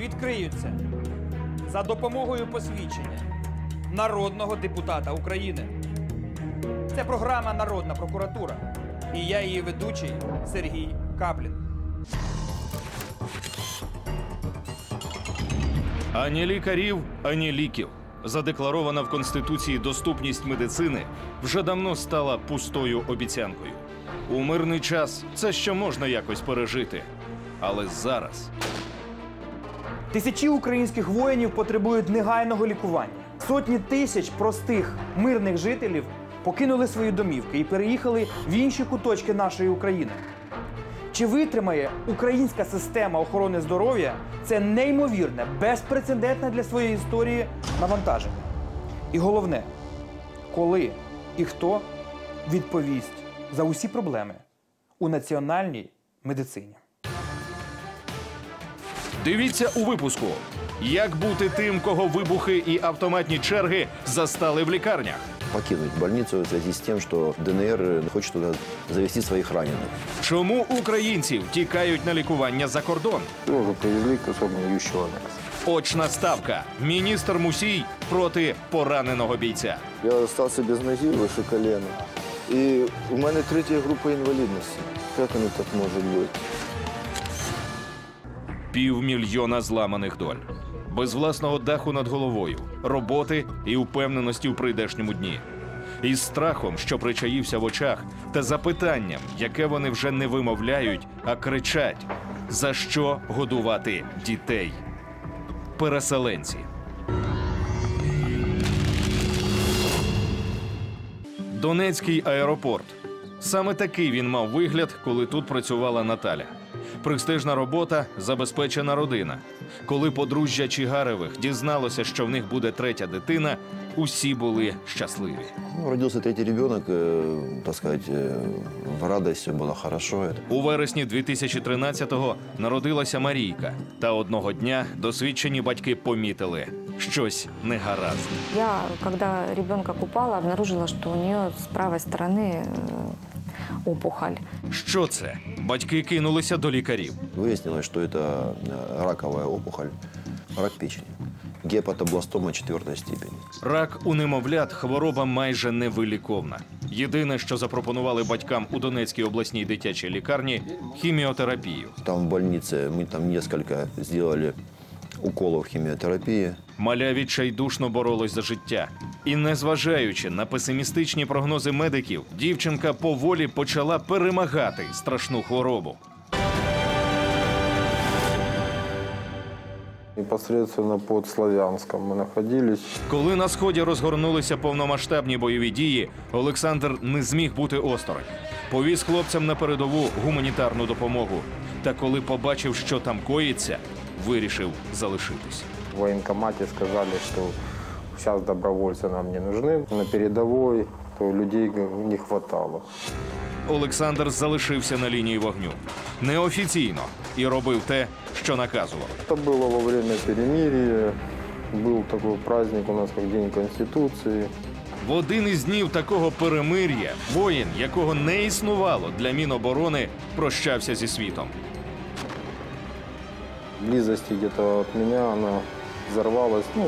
відкриються за допомогою посвідчення народного депутата України. Це програма Народна прокуратура. І я її ведучий Сергій Каплін. Ані лікарів, ані ліків. Задекларована в Конституції доступність медицини вже давно стала пустою обіцянкою. У мирний час це ще можна якось пережити. Але зараз Тисячі українських воїнів потребують негайного лікування. Сотні тисяч простих мирних жителів покинули свої домівки і переїхали в інші куточки нашої України. Чи витримає українська система охорони здоров'я це неймовірне, безпрецедентне для своєї історії навантаження? І головне, коли і хто відповість за усі проблеми у національній медицині? дивіться у випуску: як бути тим, кого вибухи і автоматні черги застали в лікарнях. покинуть больницу в связи с тем, что ДНР хочет туда завести своих раненых. Чому українців тікають на лікування за кордон? Тоже привезли кусок гниющего мяса. Очна ставка. Міністр Мусій проти пораненого бійця. Я остался без ноги выше колена. И у мене третья группа инвалидности. Как оно так может быть? Півмільйона зламаних доль. Без власного даху над головою, роботи і впевненості у прийдешньому дні. Із страхом, що причаївся в очах, та запитанням, яке вони вже не вимовляють, а кричать: за що годувати дітей? Переселенці. Донецький аеропорт. Саме такий він мав вигляд, коли тут працювала Наталя. Престижна робота, забезпечена родина. Коли подружжя Чигаревих дізналося, що в них буде третя дитина, усі були щасливі. Ну, родился третий ребенок, э, так сказать, э, в радость, все было хорошо. Это У вересні 2013-го народилася Марійка. Та одного дня досвідчені батьки помітили щось негаразд. Я, когда ребенка купала, обнаружила, что у нее с правой стороны э, опухоль. Що це? Батьки кинулися до лікарів. Выяснилось, что это э, раковая опухоль, рак печени. Гепатобластома четвертой степени. Рак у немовлят хвороба майже невиліковна. Єдине, що запропонували батькам у Донецькій обласній дитячій лікарні хіміотерапію. Там в больнице мы там несколько сделали уколов химиотерапии. Маля відчайдушно боролась за життя. І незважаючи на песимістичні прогнози медиків, дівчинка поволі почала перемагати страшну хворобу. Непосредственно под Славянском мы находились. Коли на сході розгорнулися повномасштабні бойові дії, Олександр не зміг бути осторонь. Повіз хлопцям на передову гуманітарну допомогу. Та коли побачив, що там коїться, вирішив залишитись. В военкомате сказали, что сейчас добровольцы нам не нужны. На передовой то людей не хватало. Олександр залишився на лінії вогню неофіційно і робив те, що наказував. Это было во время перемирия. Был такой праздник у нас, как День Конституции. В один із днів такого перемир'я воїн, якого не існувало для Міноборони, прощався зі світом. В близости где-то от меня она взорвалась, ну,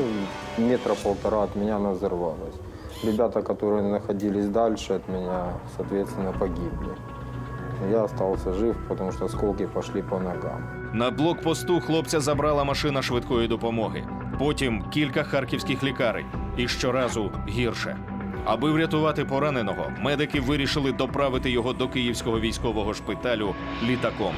метра полтора от меня она взорвалась. Ребята, которые находились дальше от меня, соответственно, погибли. Я остался жив, потому что осколки пошли по ногам. На блокпосту хлопця забрала машина швидкої допомоги. Потім кілька харківських лікарень. І щоразу гірше. Аби врятувати пораненого, медики вирішили доправити його до київського військового шпиталю літаком.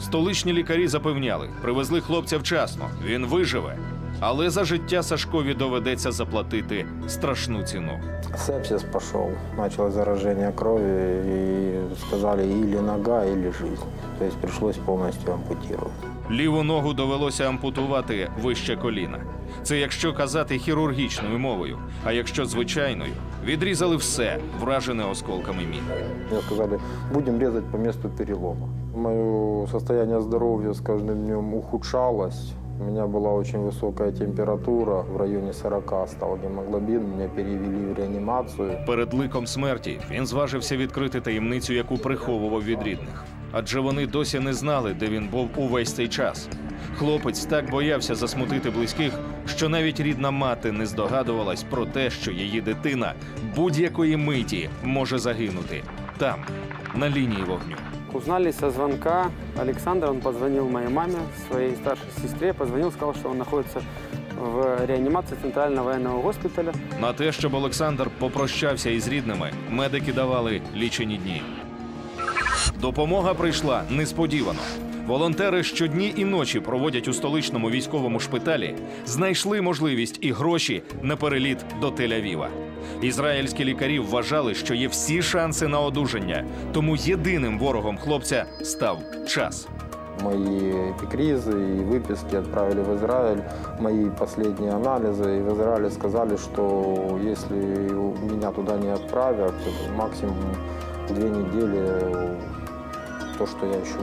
Столичні лікарі запевняли, привезли хлопця вчасно. Він виживе. Але за життя Сашкові доведеться заплатити страшну ціну. Сепсис пошел, началось заражение крови и сказали или нога, или жизнь. То есть пришлось полностью ампутировать. Ліву ногу довелося ампутувати вище коліна. Це якщо казати хірургічною мовою, а якщо звичайною, відрізали все, вражене осколками мін. Мне сказали, будем резать по месту перелома. Мое состояние здоровья с каждым днем ухудшалось. У меня была очень высокая температура, в районе 40 стал гемоглобин, меня перевели в реанимацию. Перед ликом смерті він зважився відкрити таємницю, яку приховував від рідних. Адже вони досі не знали, де він був увесь цей час. Хлопець так боявся засмутити близьких, що навіть рідна мати не здогадувалась про те, що її дитина будь-якої миті може загинути там, на лінії вогню. Узнали со звонка Александра, он позвонил моей маме, своей старшей сестре, позвонил, сказал, что он находится в реанімації Центрального воєнного госпіталю. На те, щоб Олександр попрощався із рідними, медики давали лічені дні. Допомога прийшла несподівано. Волонтери щодні і ночі проводять у столичному військовому шпиталі, знайшли можливість і гроші на переліт до Тель-Авіва. Ізраїльські лікарі вважали, що є всі шанси на одужання, тому єдиним ворогом хлопця став час. Мои эпикризы и выписки отправили в Израиль, мои последние анализы. И в Израиле сказали, что если меня туда не отправят, то максимум две недели то, что я еще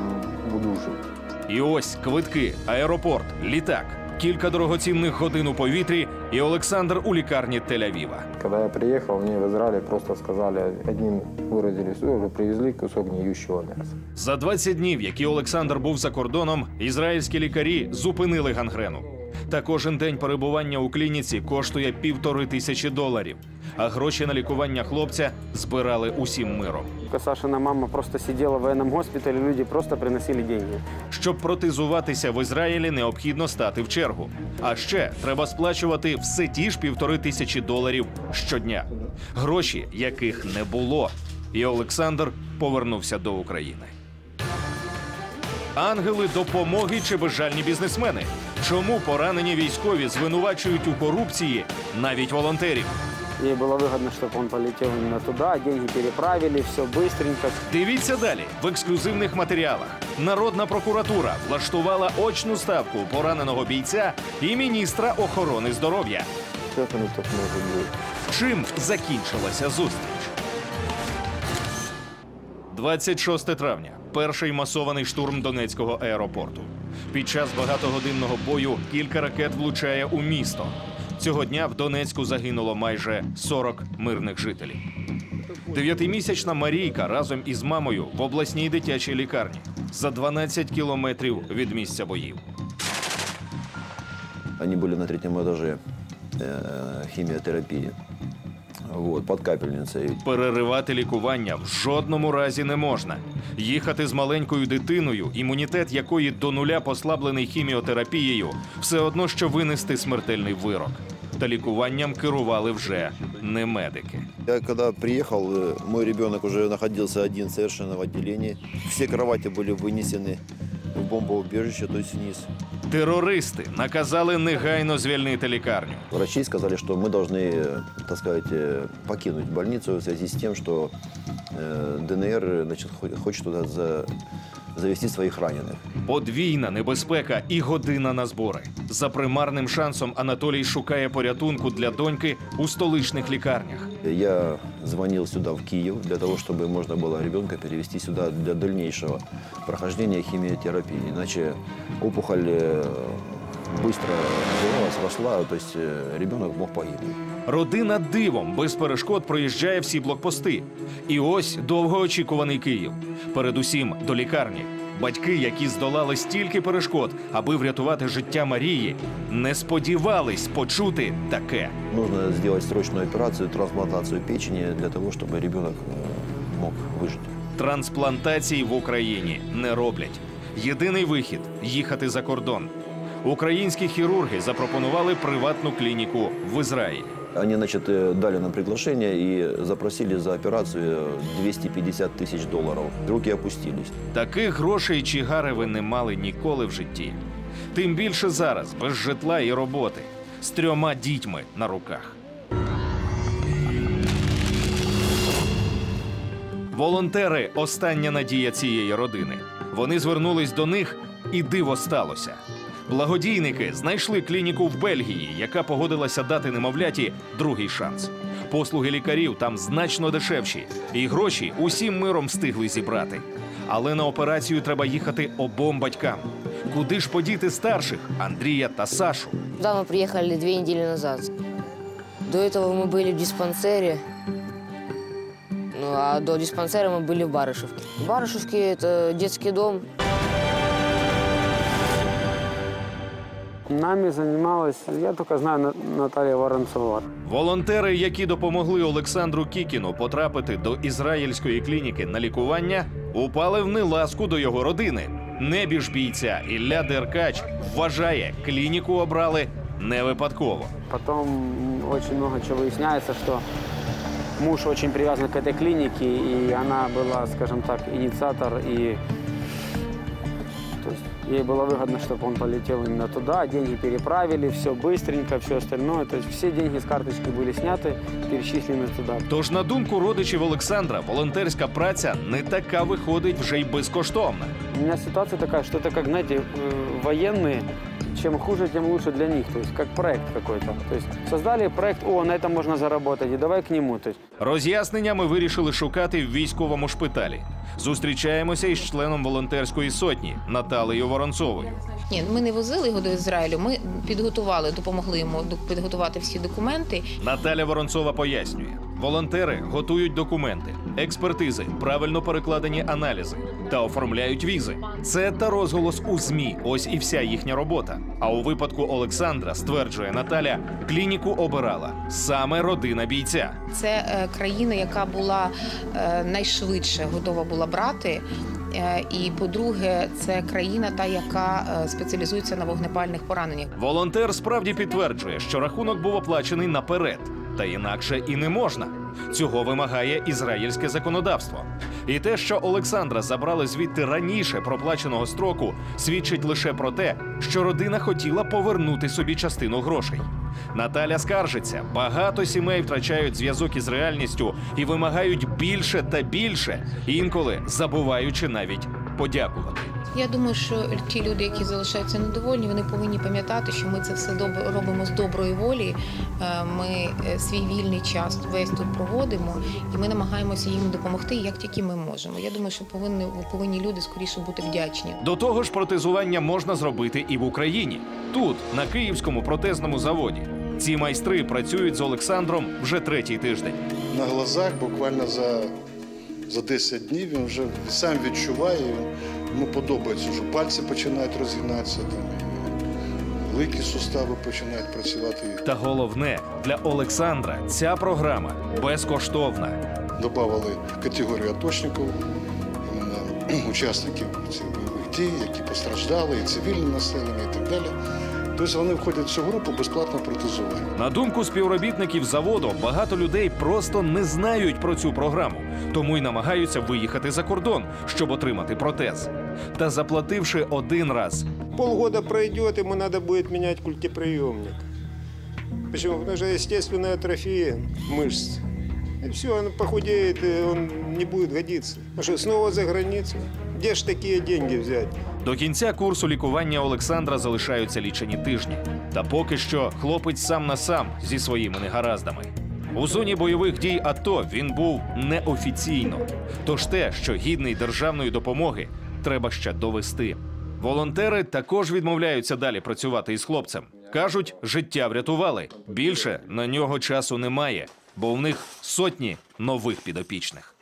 буду жить. І ось квитки, аеропорт, літак, кілька дорогоцінних годин у повітрі, і Олександр у лікарні Тель-Авіва. Когда я приехал, мне в Израиле просто сказали, одним выразились, «Ой, вы привезли кусок гниющего мяса. За 20 днів, які Олександр був за кордоном, ізраїльські лікарі зупинили гангрену. Та кожен день перебування у клініці коштує півтори тисячі доларів, а гроші на лікування хлопця збирали усім миром. Сашина мама просто сидела в военном госпитале, люди просто приносили деньги. Щоб протезуватися в Ізраїлі, необхідно стати в чергу. А ще треба сплачувати все ті ж півтори тисячі доларів щодня. Гроші, яких не було. І Олександр повернувся до України. Ангели допомоги чи безжальні бізнесмени? Чому поранені військові звинувачують у корупції навіть волонтерів? Ей было выгодно, чтобы он полетел именно туда, деньги переправили, все быстренько. Дивіться далі в ексклюзивних матеріалах. Народна прокуратура влаштувала очну ставку пораненого бійця і міністра охорони здоров'я. Как оно так может быть? Чим закінчилася зустріч? 26 травня. Перший масований штурм Донецького аеропорту. Під час багатогодинного бою кілька ракет влучає у місто. Цього дня в Донецьку загинуло майже 40 мирних жителів. Дев'ятимісячна Марійка разом із мамою в обласній дитячій лікарні за 12 кілометрів від місця боїв. Они были на третьем этаже э, химиотерапии. Вот, под капельницей. Переривати лікування в жодному разі не можна. Їхати з маленькою дитиною, імунітет якої до нуля послаблений хіміотерапією, все одно що винести смертельний вирок. Та лікуванням керували вже не медики. Я когда приехал, э, мой ребенок уже находился один совершенно в отделении. Все кровати были вынесены в бомбоубежище, то есть вниз. Террористы наказали негайно звільнити лікарню. Врачі сказали, что мы должны, э, так сказать, э, покинуть больницу в связи с тем, что э, ДНР значить, хоче туди за. завести своих раненых. Подвійна небезпека і година на збори. За примарним шансом Анатолій шукає порятунку для доньки у столичних лікарнях. Я звонил сюда, в Киев, для того, чтобы можно было ребенка перевести сюда для дальнейшего прохождения химиотерапии. Иначе опухоль э, быстро развивалась, росла, то есть э, ребенок мог погибнуть. Родина дивом без перешкод проїжджає всі блокпости. І ось довгоочікуваний Київ. Передусім до лікарні. Батьки, які здолали стільки перешкод, аби врятувати життя Марії, не сподівались почути таке. Нужно сделать срочную операцию, трансплантацию печени для того, чтобы ребенок э, мог выжить. Трансплантації в Україні не роблять. Єдиний вихід їхати за кордон. Українські хірурги запропонували приватну клініку в Ізраїлі. Они, значит, э, дали нам приглашение и запросили за операцию 250 тысяч долларов. Руки опустились. Таких грошей Чігареви не мали ніколи в житті. Тим більше зараз, без житла і роботи, з трьома дітьми на руках. Волонтери остання надія цієї родини. Вони звернулись до них, І диво сталося. Благодійники знайшли клініку в Бельгії, яка погодилася дати немовляті другий шанс. Послуги лікарів там значно дешевші, і гроші усім миром встигли зібрати. Але на операцію треба їхати обом батькам. Куди ж подіти старших Андрія та Сашу? Туда мы приехали две недели назад. До этого мы были в диспансере. Ну, а до диспансера мы были в Барышевке. В Барышевке это детский дом. Нами занималась, я только знаю, На- Наталья Воронцова. Волонтери, які допомогли Олександру Кікіну потрапити до ізраїльської клініки на лікування, упали в неласку до його родини. Небіж бійця Ілля Деркач вважає, клініку обрали не випадково. Потом м, очень много чего выясняется, что муж очень привязан к этой клинике, и она была, скажем так, инициатор, и то есть ей было выгодно, чтобы он полетел именно туда, деньги переправили, все быстренько, все остальное. То есть все деньги с карточки были сняты, перечислены туда. Тож, на думку родичів Олександра, волонтерська праця не така виходить вже й безкоштовна. У меня ситуация такая, что это как, знаете, э, военные, чем хуже, тем лучше для них. То есть как проект какой-то. То есть создали проект, о, на этом можно заработать, и давай к нему. То есть Роз'яснення ми вирішили шукати в військовому шпиталі. Зустрічаємося із членом волонтерської сотні Наталею Воронцовою. Ні, ми не возили його до Ізраїлю. Ми підготували, допомогли йому до- підготувати всі документи. Наталя Воронцова пояснює: волонтери готують документи, експертизи, правильно перекладені аналізи та оформляють візи. Це та розголос у змі. Ось і вся їхня робота. А у випадку Олександра стверджує Наталя, клініку обирала саме родина бійця. Це е, країна, яка була е, найшвидше готова була брати. Е, І по-друге, це країна, та яка е, спеціалізується на вогнепальних пораненнях. Волонтер справді підтверджує, що рахунок був оплачений наперед, та інакше і не можна. Цього вимагає ізраїльське законодавство. І те, що Олександра забрали звідти раніше проплаченого строку, свідчить лише про те, що родина хотіла повернути собі частину грошей. Наталя скаржиться, багато сімей втрачають зв'язок із реальністю і вимагають більше та більше, інколи забуваючи навіть подякувати. Я думаю, що ті люди, які залишаються недовольні, вони повинні пам'ятати, що ми це все робимо з доброї волі. Е, Ми е, свій вільний час весь тут проводимо, і ми намагаємося їм допомогти, як тільки ми можемо. Я думаю, що повинні, повинні люди скоріше бути вдячні. До того ж, протезування можна зробити і в Україні, тут, на київському протезному заводі. Ці майстри працюють з Олександром вже третій тиждень. на глазах буквально за, за 10 днів він вже сам відчуває, йому подобається, вже пальці починають розгинатися, там, великі сустави починають працювати. Та головне для Олександра ця програма безкоштовна. Добавили категорію аточників, іменно учасників цих бойових дій, які постраждали, і цивільне населення, і так далі. Тобто вони входять в цю групу безплатного протезування. На думку співробітників заводу, багато людей просто не знають про цю програму, тому й намагаються виїхати за кордон, щоб отримати протез. Та заплативши один раз, Полгода пройдет, ему надо будет менять культиприемник. Почему? Потому что естественная атрофия мышц. И все, он похудеет, и он не будет годиться. Потому что снова за границу. Где ж такие деньги взять? До кінця курсу лікування Олександра залишаються лічені тижні. Та поки що хлопець сам на сам зі своїми негараздами. У зоні бойових дій АТО він був неофіційно. Тож те, що гідний державної допомоги, треба ще довести. Волонтери також відмовляються далі працювати із хлопцем. кажуть, життя врятували. Більше на нього часу немає, бо в них сотні нових підопічних.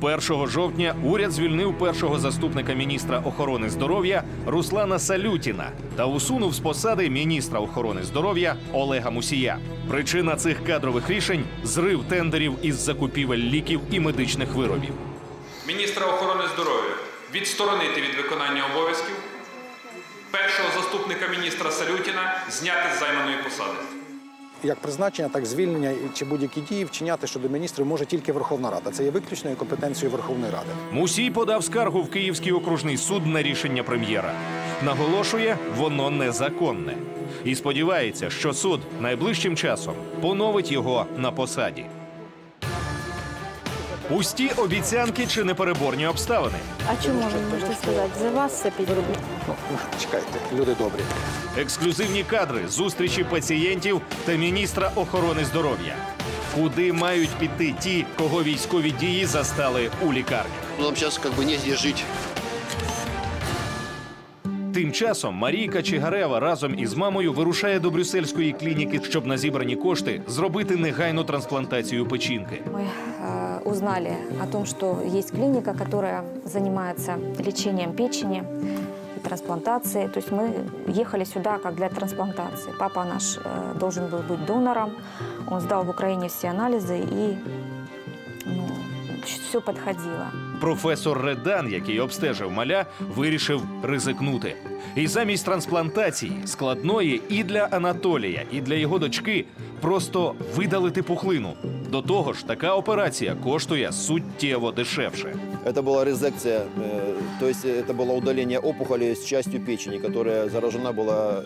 1 жовтня уряд звільнив першого заступника міністра охорони здоров'я Руслана Салютіна та усунув з посади міністра охорони здоров'я Олега Мусія. Причина цих кадрових рішень зрив тендерів із закупівель ліків і медичних виробів. міністра охорони здоров'я відсторонити від виконання обов'язків, першого заступника міністра Салютіна зняти з займаної посади. Як призначення, так звільнення чи будь-які дії вчиняти щодо міністрів може тільки Верховна Рада. Це є виключною компетенцією Верховної Ради. Мусій подав скаргу в Київський окружний суд на рішення прем'єра. Наголошує, воно незаконне. І сподівається, що суд найближчим часом поновить його на посаді. Пусті обіцянки чи непереборні обставини. А чому ви можете сказати? За вас все підроблю. Ну, чекайте, люди добрі. Ексклюзивні кадри зустрічі пацієнтів та міністра охорони здоров'я. Куди мають піти ті, кого військові дії застали у лікарні? Нам сейчас как бы негде жить. Тим часом Марійка Чигарева разом із мамою вирушає до брюссельської клініки, щоб на зібрані кошти зробити негайну трансплантацію печінки. Мы э, узнали о том, что есть клиника, которая занимается лечением печени и трансплантацией. То есть мы ехали сюда как для трансплантации. Папа наш э, должен был быть донором. Он сдал в Украине все анализы и ну, все подходило. Професор Редан, який обстежив маля, вирішив ризикнути. І замість трансплантації складної і для Анатолія, і для його дочки просто видалити пухлину. До того ж, така операція коштує суттєво дешевше. Это была резекция, э, то есть это было удаление опухоли с частью печени, которая заражена была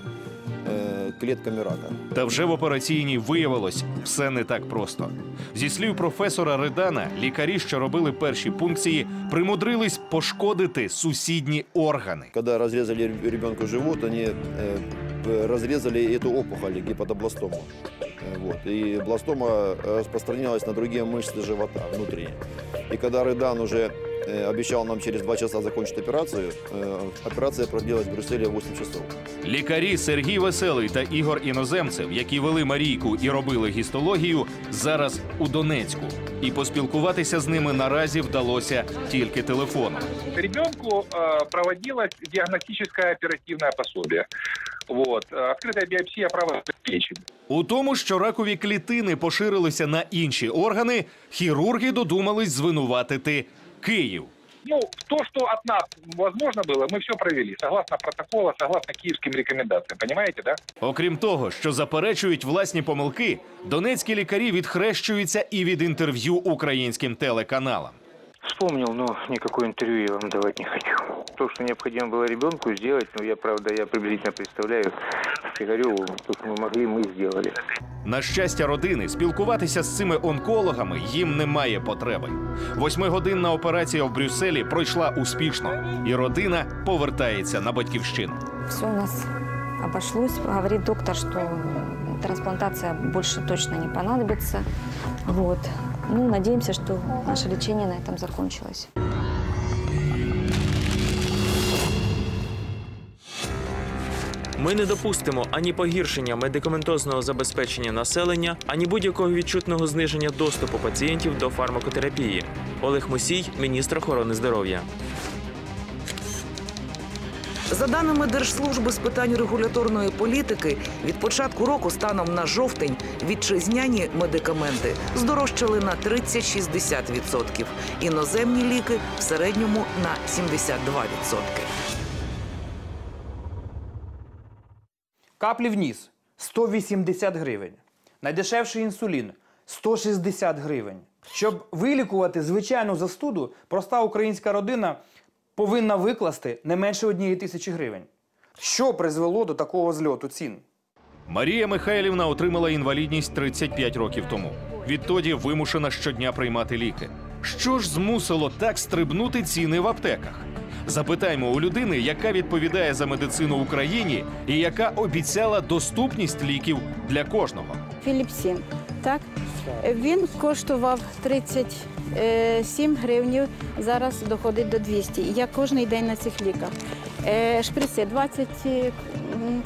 э, клетками рака. Та вже в операційній виявилось все не так просто. Зі слів професора Редана, лікарі, що робили перші пункції, примудрились пошкодити сусідні органи. Когда разрезали ребенку живот, они э, разрезали эту опухоль, гепатобластому. Э, Вот. И бластома распространялась на другие мышцы живота внутренние. И когда Редан уже э, обещал нам через два часа закончить операцию, э, операция продлилась в Брюсселе 8 часов. Лікарі Сергій Веселий та Ігор Іноземцев, які вели Марійку і робили гістологію, зараз у Донецьку. І поспілкуватися з ними наразі вдалося тільки телефоном. Ребенку э, проводилось диагностическое оперативное пособие. Вот. Э, Открытая биопсия правой печени. У тому, що ракові клітини поширилися на інші органи, хірурги додумались звинуватити Київ. Ну, то, что от нас возможно было, мы все провели, согласно протокола, согласно киевским рекомендациям. Понимаете, да? Окрім того, що заперечують власні помилки, донецькі лікарі відхрещуються і від інтерв'ю українським телеканалам. Вспомнил, но никакое интервью я вам давать не хочу. То, что необходимо было ребенку сделать, ну, я, правда, я приблизительно представляю, говорю, то, что мы могли, мы сделали. На щастя родини, спілкуватися з цими онкологами їм немає потреби. Восьмигодинна операція в Брюсселі пройшла успішно, і родина повертається на батьківщину. Все у нас обошлось. Говорит доктор, что трансплантация больше точно не понадобится. Вот. Ну, надеемся, что наше лечение на этом закончилось. Ми не допустимо ані погіршення медикаментозного забезпечення населення, ані будь-якого відчутного зниження доступу пацієнтів до фармакотерапії. Олег Мусій, міністр охорони здоров'я. За даними Держслужби з питань регуляторної політики, від початку року станом на жовтень вітчизняні медикаменти здорожчали на 30-60%, іноземні ліки в середньому на 72%. Каплі в ніс 180 гривень. Найдешевший інсулін 160 гривень. Щоб вилікувати звичайну застуду, проста українська родина повинна викласти не менше однієї тисячі гривень. Що призвело до такого зльоту цін? Марія Михайлівна отримала інвалідність 35 років тому. Відтоді вимушена щодня приймати ліки. Що ж змусило так стрибнути ціни в аптеках? Запитаймо у людини, яка відповідає за медицину в Україні і яка обіцяла доступність ліків для кожного. Філіпсін, так? Він коштував 37 гривнів, зараз доходить до 200. Я кожен день на цих ліках. Е, Шприци 20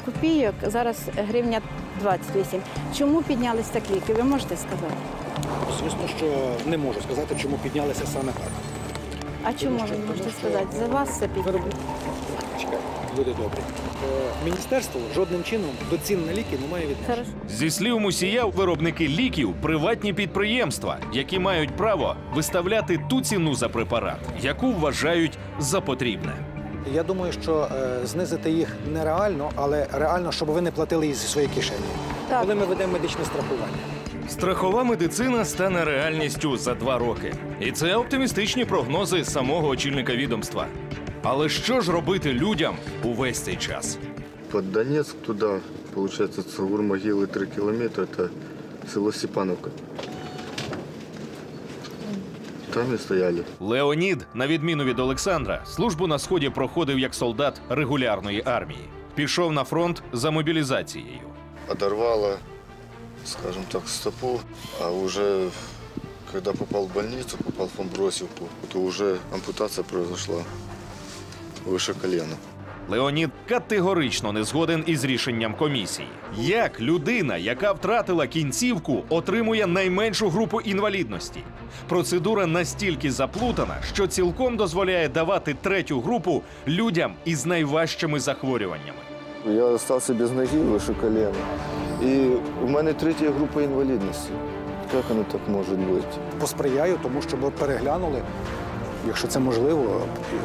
копійок, зараз гривня 28. Чому піднялись так ліки? Ви можете сказати? Звісно, що не можу сказати, чому піднялися саме так. А чому ви можете сказати? За вас піднялось. Чекайте, люди добрі. Е, Міністерство жодним чином до цін на ліки не має відношення. Зі слів мусія, виробники ліків приватні підприємства, які мають право виставляти ту ціну за препарат, яку вважають за потрібне. Я думаю, що е, знизити їх нереально, але реально, щоб ви не платили їх зі своєї кишені. Так. Коли ми ведемо медичне страхування. Страхова медицина стане реальністю за два роки. І це оптимістичні прогнози самого очільника відомства. Але що ж робити людям увесь цей час? Под Донецк туда, получается, Цагур могилы 3 километра, это село Степановка. Там и стояли. Леонід, на відміну від Олександра, службу на сході проходив як солдат регулярної армії. Пішов на фронт за мобілізацією. Оторвало, скажем так, стопу, а уже когда попал в больницу, попал в Амбросівку, то уже ампутация произошла выше колена. Леонід категорично не згоден із рішенням комісії. Як людина, яка втратила кінцівку, отримує найменшу групу інвалідності? Процедура настільки заплутана, що цілком дозволяє давати третю групу людям із найважчими захворюваннями. Я остался без ноги выше колена. І у мене третя група інвалідності. Як воно так може бути? Посприяю, тому що ми переглянули, якщо це можливо,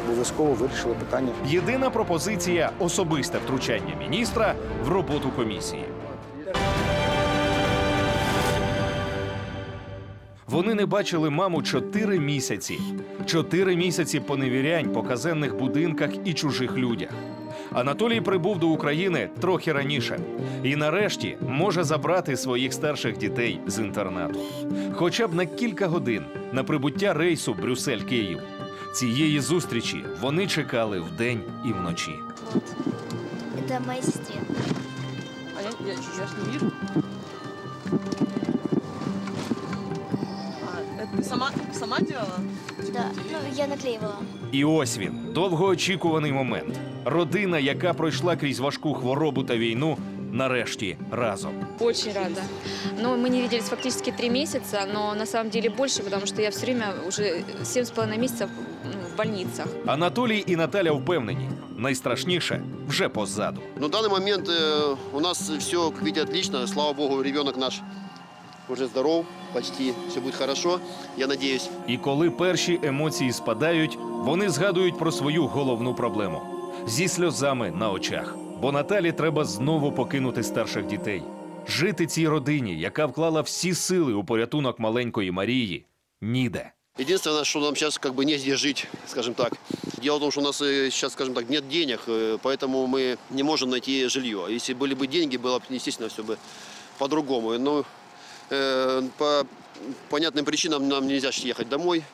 обов'язково вирішили питання. Єдина пропозиція особисте втручання міністра в роботу комісії. Вони не бачили маму чотири місяці. Чотири місяці поневірянь по казенних будинках і чужих людях. Анатолій прибув до України трохи раніше і нарешті може забрати своїх старших дітей з інтернату. Хоча б на кілька годин на прибуття рейсу Брюссель-Київ. Цієї зустрічі вони чекали вдень і вночі. Это моей сестре. А я, я, я не вижу. А, это ты сама, сама делала? Да, ну я наклеивала. І ось він довгоочікуваний момент. Родина, яка пройшла крізь важку хворобу та війну, нарешті разом. Очень рада. Но мы не виделись фактически три месяца, но на самом деле больше, потому что я все время уже семь с половиной месяцев ну, в больницах. Анатолій і Наталя впевнені, найстрашніше вже позаду. Но в данный момент э, у нас все, как видите, отлично. Слава богу, ребенок наш уже здоров, почти все будет хорошо, я надеюсь. І коли перші емоції спадають, вони згадують про свою головну проблему зі сльозами на очах. Бо Наталі треба знову покинути старших дітей, жити цій родині, яка вклала всі сили у порятунок маленької Марії, ніде. Единственное, что нам сейчас как бы негде жить, скажем так. Дело в том, что у нас э, сейчас, скажем так, нет денег, э, поэтому мы не можем найти жилье. Если были бы деньги, было бы, естественно, все бы по-другому. Но э, по понятным причинам нам нельзя ехать домой.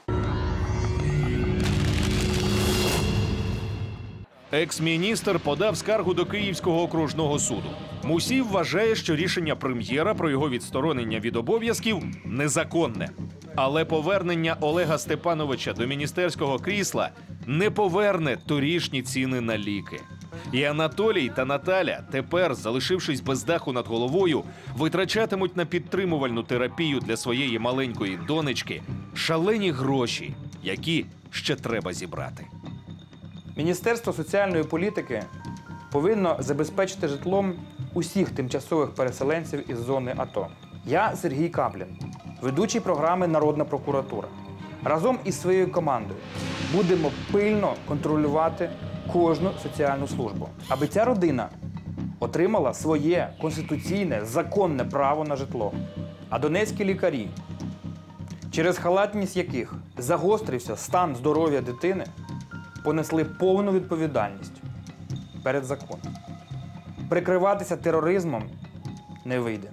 Екс-міністр подав скаргу до Київського окружного суду. Мусів вважає, що рішення прем'єра про його відсторонення від обов'язків незаконне. Але повернення Олега Степановича до міністерського крісла не поверне торішні ціни на ліки. І Анатолій та Наталя тепер, залишившись без даху над головою, витрачатимуть на підтримувальну терапію для своєї маленької донечки шалені гроші, які ще треба зібрати. Міністерство соціальної політики повинно забезпечити житлом усіх тимчасових переселенців із зони АТО. Я Сергій Каплін, ведучий програми Народна прокуратура. Разом із своєю командою будемо пильно контролювати кожну соціальну службу, аби ця родина отримала своє конституційне законне право на житло. А донецькі лікарі, через халатність яких загострився стан здоров'я дитини, понесли повну відповідальність перед законом. Прикриватися тероризмом не вийде.